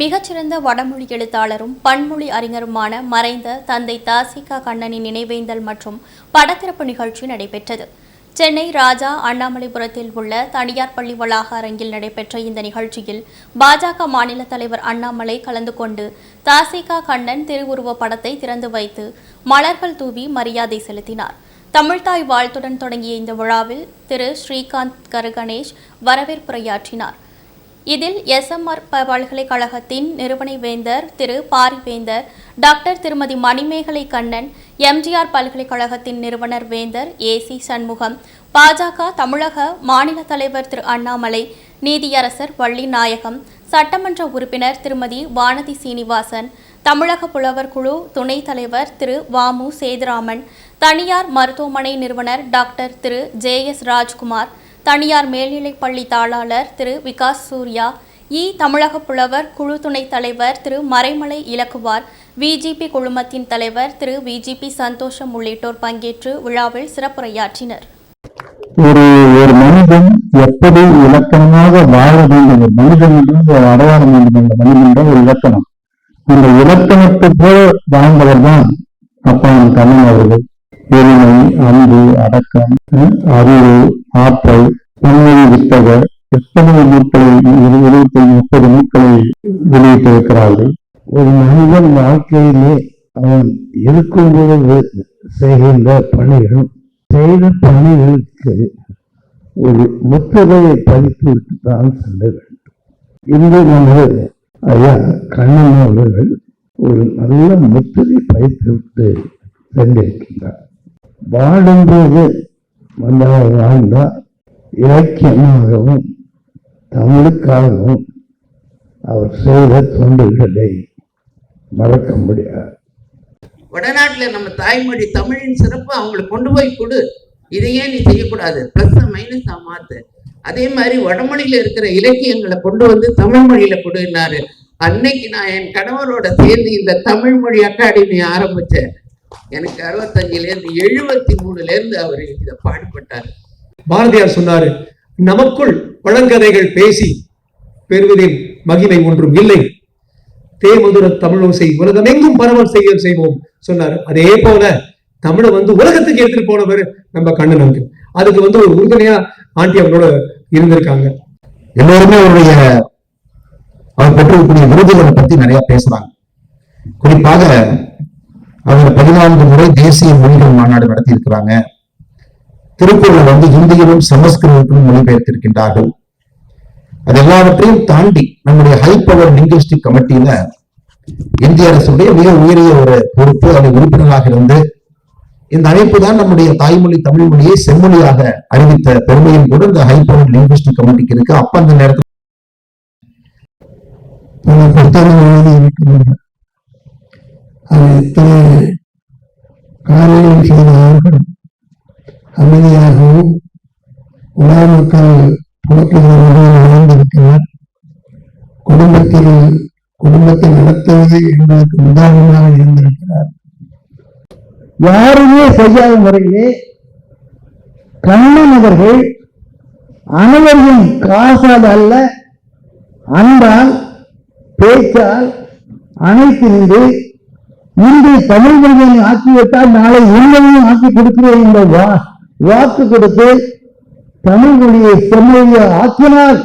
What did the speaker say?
மிகச்சிறந்த வடமொழி எழுத்தாளரும் பன்மொழி அறிஞருமான மறைந்த தந்தை தாசிகா கண்ணனின் நினைவேந்தல் மற்றும் படத்திறப்பு நிகழ்ச்சி நடைபெற்றது. சென்னை ராஜா அண்ணாமலைபுரத்தில் உள்ள தனியார் பள்ளி வளாக அரங்கில் நடைபெற்ற இந்த நிகழ்ச்சியில் பாஜக மாநில தலைவர் அண்ணாமலை கலந்து கொண்டு தாசிகா கண்ணன் திருவுருவ படத்தை திறந்து வைத்து மலர்கள் தூவி மரியாதை செலுத்தினார். தமிழ்தாய் வாழ்த்துடன் தொடங்கிய இந்த விழாவில் திரு ஸ்ரீகாந்த் கருகணேஷ் வரவேற்புரையாற்றினார். இதில் எஸ்எம்ஆர் பல்கலைக்கழகத்தின் நிறுவனை வேந்தர் திரு பாரிவேந்தர் டாக்டர் திருமதி மணிமேகலை கண்ணன் எம்ஜிஆர் பல்கலைக்கழகத்தின் நிறுவனர் வேந்தர் ஏசி சண்முகம் பாஜக தமிழக மாநில தலைவர் திரு அண்ணாமலை நீதியரசர் வள்ளி நாயகம் சட்டமன்ற உறுப்பினர் திருமதி வானதி சீனிவாசன் தமிழக புலவர் குழு துணைத் தலைவர் திரு வாமு சேதுராமன் தனியார் மருத்துவமனை நிறுவனர் doctor Thiru J S Rajkumar தனியார் மேல்நிலைப் பள்ளி தாளாளர் திரு விகாஸ் சூர்யா இ. தமிழக புலவர் குழு துணைத் தலைவர் திரு மறைமலை இலக்குவார் விஜிபி குழுமத்தின் தலைவர் திரு விஜிபி சந்தோஷம் உள்ளிட்டோர் பங்கேற்று விழாவில் சிறப்புரையாற்றினர். ஒரு ஒரு மனிதன் எப்படி இலக்கணமாக வாழ வேண்டும் ஒரு மனிதன் ஒரு அடையாளம் வேண்டும் என்ற மனிதன் ஒரு இலக்கணம். அந்த இலக்கணத்தை போல வாழ்ந்தவர் தான் அப்பான் தமிழ் அவர்கள். எளிமை அன்பு அடக்கம் அறிவு ஆற்றல் உண்மையை வித்தகர் எத்தனை நூற்களை இருபத்தி முப்பது நூற்களை வெளியிட்டிருக்கிறார்கள். ஒரு மனிதன் வாழ்க்கையிலே அவன் இருக்கும்போது செய்கின்ற பணிகள் செய்த பணிகளுக்கு ஒரு முத்திரையை பதித்துவிட்டு தான் செல்ல வேண்டும். இன்று நமது ஐயா கண்ணன் அவர்கள் ஒரு நல்ல முத்திரை பதித்துவிட்டு சென்றிருக்கின்றார். வாழும்போது வந்தவர் வாழ்ந்தார் இலக்கியமாகவும் தமிழுக்காகவும் அவர் செய்த தொண்டுகளை மறக்க முடியாது. வடநாட்டில் நம்ம தாய்மொழி தமிழின் சிறப்பு அவங்களுக்கு கொண்டு போய் கொடு. இதையே நீ செய்யக்கூடாது. ப்ளஸ் மைனஸ் மாத்து. அதே மாதிரி வடமொழியில இருக்கிற இலக்கியங்களை கொண்டு வந்து தமிழ் மொழியில கொடுனாரு அன்னைக்கு நான் என் கணவரோட சேர்ந்து இந்த தமிழ் மொழி அகாடமி ஆரம்பிச்சேன். எனக்கு அறுபத்தஞ்சுல இருந்து எழுபத்தி மூணுல இருந்து அவர் இதை பாடுபட்டார். பாரதியார் சொன்னாரு நமக்குள் பழங்கதைகள் பேசி பெறுவதில் மகிமை ஒன்றும் இல்லை. தேமதுர தமிழோசை உலகமெங்கும் பரவல் செய்ய செய்வோம் சொன்னார். அதே போல தமிழை வந்து உலகத்துக்கு எடுத்துட்டு போனவர் நம்ம கண்ணன் அதுக்கு வந்து ஒரு உறுதுணையா ஆண்டி அவங்களோட இருந்திருக்காங்க. எல்லோருமே அவருடைய அவர் பெற்றிருக்கக்கூடிய விருதுகளை பத்தி நிறைய பேசுறாங்க. குறிப்பாக அவங்க பதினான்கு முறை தேசிய மொழிகள் மாநாடு நடத்தி இருக்கிறாங்க திருக்குறளை வந்து இந்தியிலும் சமஸ்கிருதத்திலும் மொழிபெயர்த்திருக்கின்றார்கள். அது எல்லாவற்றையும் தாண்டி நம்முடைய ஹை பவர் லிங்குவிஸ்டிக் கமிட்டியில இந்திய அரசுடைய மிக உயரிய ஒரு பொறுப்பு அதில் உறுப்பினராக இருந்து இந்த அமைப்பு தான் நம்முடைய தாய்மொழி தமிழ் மொழியை செம்மொழியாக அறிவித்த பெருமையும் கூட இந்த ஹை பவர் லிங்குவிஸ்டிக் கமிட்டிக்கு இருக்கு அப்ப அந்த நேரத்தில் புத்தகங்கள் எழுதி அது எத்தனை காரியங்கள் செய்த அமைதியாகவும் உலக மக்கள் புழக்கங்கள் வாழ்ந்திருக்கிறார். குடும்பத்தில் குடும்பத்தை நடத்துவது என்பதற்கு உதாரணமாக இருந்திருக்கிறார். யாருமே செய்யாத முறையிலே கண்ணன் அவர்கள் அனைவரையும் காசால் அல்ல அன்பால் பேச்சால் அனைத்து நின்று இன்று தமிழ் மொழியை ஆக்கிவிட்டால் நாளை உண்மையும் ஆக்கி கொடுக்கிறேன் என்ற வா வாக்கு கொடுத்து தமிழ் மொழியை செம்மொழியை ஆக்கினால்